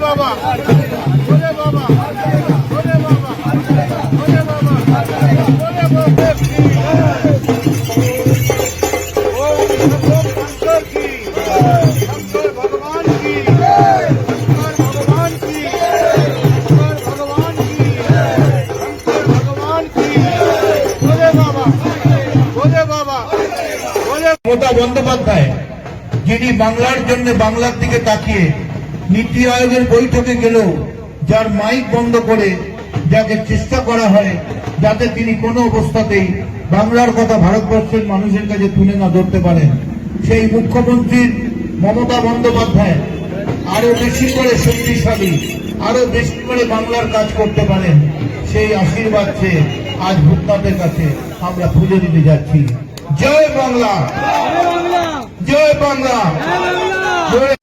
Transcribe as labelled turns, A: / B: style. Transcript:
A: Baba!
B: Mamata Bandyopadhyay, যিনি বাংলার জন্য বাংলার দিকে তাকিয়ে নীতি আয়োগের বৈঠকে গেলেও যার মাইক বন্ধ করে যাকে চেষ্টা করা হয়, যাতে তিনি কোনো অবস্থাতেই বাংলার কথা ভারতবর্ষের মানুষের কাছে তুলে না ধরতে পারেন। সেই মুখ্যমন্ত্রীর মমতা বন্দ্যোপাধ্যায় আরও বেশি করে শক্তিশালী, আরও বেশি করে বাংলার কাজ করতে পারেন, সেই আশীর্বাদ চেয়ে আজ ভোক্তাদের কাছে আমরা পুজো দিতে যাচ্ছি। জয় বাংলা। জয় বাংলা। জয়